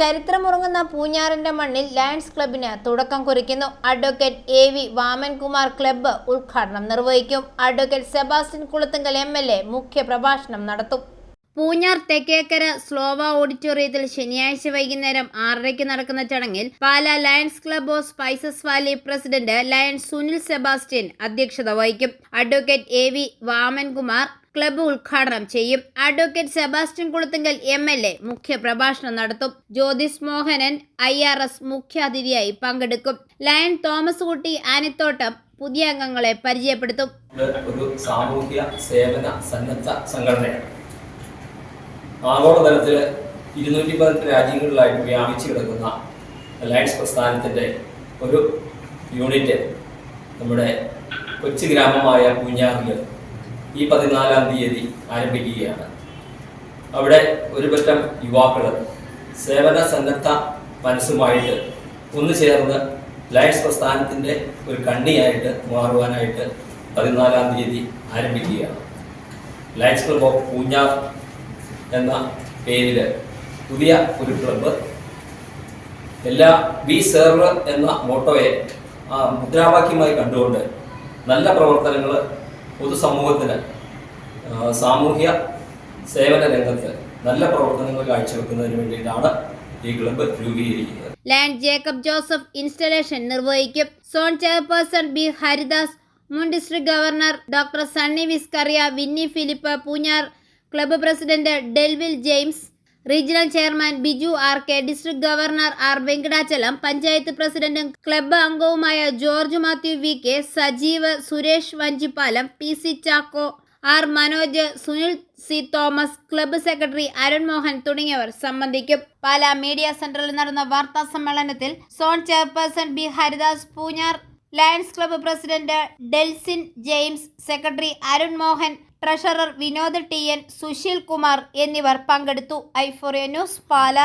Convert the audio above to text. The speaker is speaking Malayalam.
ചരിത്രമുറങ്ങുന്ന പൂഞ്ഞാറിന്റെ മണ്ണിൽ ലയൺസ് ക്ലബിന് തുടക്കം കുറിക്കുന്നു. Advocate A V Vamankumar club ഉദ്ഘാടനം നിർവഹിക്കും. Advocate Sebastian Kulathunkal M L A മുഖ്യ പ്രഭാഷണം നടത്തും. പൂഞ്ഞാർ തെക്കേക്കര സ്ലോവ ഓഡിറ്റോറിയത്തിൽ ശനിയാഴ്ച വൈകുന്നേരം ആറരയ്ക്ക് നടക്കുന്ന ചടങ്ങിൽ Pala Lions club of spices valley president Lions Sunil Sebastian അധ്യക്ഷത വഹിക്കും. Advocate A V Vamankumar club ഉദ്ഘാടനം ചെയ്യും. Advocate Sebastian Kulathunkal M L A മുഖ്യ പ്രഭാഷണം നടത്തും. Jyothis Mohanan I R S മുഖ്യാതിഥിയായി പങ്കെടുക്കും. ലയൺ തോമസ് കുട്ടി ആനിത്തോട്ടം പുതിയ അംഗങ്ങളെ പരിചയപ്പെടുത്തും. ഒരു സാമൂഹ്യ സേവന സന്നദ്ധ സംഘടനയാണ്. ആഗോളതലത്തിൽ ഇരുന്നൂറ്റി പതിനെട്ട് രാജ്യങ്ങളിലായിട്ട് വ്യാപിച്ചു കിടക്കുന്ന അലയൻസ് പ്രസ്ഥാനത്തിന്റെ ഒരു യൂണിറ്റ് നമ്മുടെ കൊച്ചു ഗ്രാമമായ പൂഞ്ഞാറിൽ ഈ പതിനാലാം തീയതി ആരംഭിക്കുകയാണ്. അവിടെ ഒരു പറ്റം യുവാക്കൾ സേവന സന്നദ്ധ മനസ്സുമായിട്ട് ഒന്നു ചേർന്ന് ലയൺസ് പ്രസ്ഥാനത്തിന്റെ ഒരു കണ്ണിയായിട്ട് മാറുവാനായിട്ട് പതിനാലാം തീയതി ആരംഭിക്കുകയാണ്. ലയൺസ് ക്ലബ് ഓഫ് പൂഞ്ഞാർ എന്ന പേരിൽ പുതിയ ഒരു ക്ലബ്ബ്. എല്ലാ ബി സെർവർ എന്ന മോട്ടോയെ മുദ്രാവാക്യമായി കണ്ടുകൊണ്ട് നല്ല പ്രവർത്തനങ്ങൾ പൊതുസമൂഹത്തിന് സാമൂഹ്യ സേവന രംഗത്ത് നല്ല പ്രവർത്തനങ്ങൾ കാഴ്ചവെക്കുന്നതിന് വേണ്ടിയിട്ടാണ് ഈ ക്ലബ്ബ് രൂപീകരിക്കുന്നത്. ലാൻഡ് ജേക്കബ് ജോസഫ് ഇൻസ്റ്റലേഷൻ നിർവഹിക്കും. സോൺ ചെയർപേഴ്സൺ ബി ഹരിദാസ് മുൻ district governor doctor Sunny Viskaria Vinny Philip Poonjar club president ഡെൽവിൽ James regional chairman Biju R K district governor R Venkatachalam panchayat പ്രസിഡന്റും ക്ലബ്ബ് അംഗവുമായ George Mathew V K Sajeev Suresh Vanchippalam P C Chacko R Manoj Sunil C Thomas club secretary Arun Mohan തുടങ്ങിയവർ സംബന്ധിക്കും. പാലാ മീഡിയ സെന്ററിൽ നടന്ന വാർത്താ സമ്മേളനത്തിൽ zone chairperson B Haridas Poonjar Lions club president ഡെൽസിൻ James secretary Arun Mohan treasurer Vinod T N Susheel Kumar എന്നിവർ പങ്കെടുത്തു. ഐഫോറിയ ന്യൂസ് പാല.